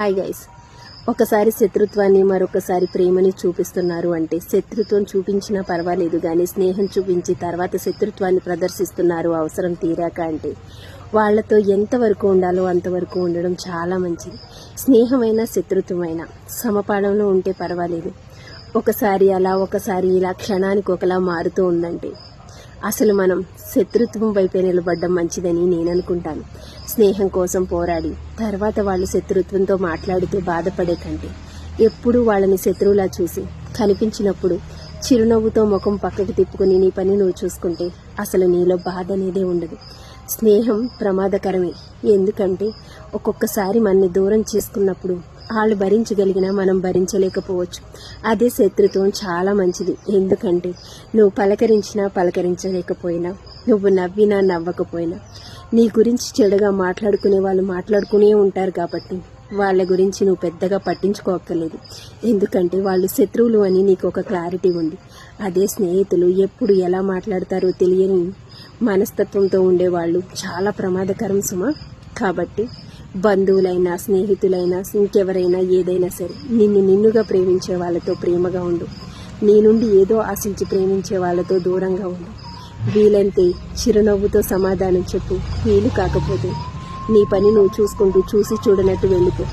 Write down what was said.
Hi guys ఒకసారి శత్రుత్వాన్ని మరొకసారి ప్రేమని చూపిస్తున్నారు అంటే శత్రుత్వం చూపించినా పర్వాలేదు కానీ స్నేహం చూపించి తర్వాత శత్రుత్వాన్ని ప్రదర్శిస్తున్నారు అవసరం తీరాక అంటే. వాళ్ళతో ఎంతవరకు ఉండాలో అంతవరకు ఉండడం చాలా మంచిది. స్నేహమైన శత్రుత్వమైన సమపాడంలో ఉంటే పర్వాలేదు. ఒకసారి అలా ఒకసారి ఇలా క్షణానికి ఒకలా మారుతూ ఉందంటే. అసలు మనం శత్రుత్వం వైపే నిలబడ్డం మంచిదని నేను అనుకుంటాను. స్నేహం కోసం పోరాడి తర్వాత వాళ్ళు శత్రుత్వంతో మాట్లాడుతూ బాధపడే కంటే ఎప్పుడూ వాళ్ళని శత్రువులా చూసి కనిపించినప్పుడు చిరునవ్వుతో ముఖం పక్కకి తిప్పుకుని నీ పని నువ్వు చూసుకుంటే అసలు నీలో బాధ అనేదే ఉండదు. స్నేహం ప్రమాదకరమే. ఎందుకంటే ఒక్కొక్కసారి మనని దూరం చేసుకున్నప్పుడు వాళ్ళు భరించగలిగినా మనం భరించలేకపోవచ్చు. అదే శత్రుత్వం చాలా మంచిది. ఎందుకంటే నువ్వు పలకరించినా పలకరించలేకపోయినా నువ్వు నవ్వినా నవ్వకపోయినా నీ గురించి చెడుగా మాట్లాడుకునే వాళ్ళు మాట్లాడుకునే ఉంటారు కాబట్టి వాళ్ళ గురించి నువ్వు పెద్దగా పట్టించుకోక్కర్లేదు. ఎందుకంటే వాళ్ళు శత్రువులు అని నీకు ఒక క్లారిటీ ఉంది. అదే స్నేహితులు ఎప్పుడు ఎలా మాట్లాడతారో తెలియని మనస్తత్వంతో ఉండేవాళ్ళు చాలా ప్రమాదకరం సుమ. కాబట్టి బంధువులైనా స్నేహితులైనా ఇంకెవరైనా ఏదైనా సరే నిన్ను నిన్నుగా ప్రేమించే వాళ్ళతో ప్రేమగా ఉండు. నీ నుండి ఏదో ఆశించి ప్రేమించే వాళ్ళతో దూరంగా ఉండు. వీలంతే చిరునవ్వుతో సమాధానం చెప్పు. వీలు కాకపోతే నీ పని నువ్వు చూసుకుంటూ చూసి చూడనట్టు వెళ్ళిపో.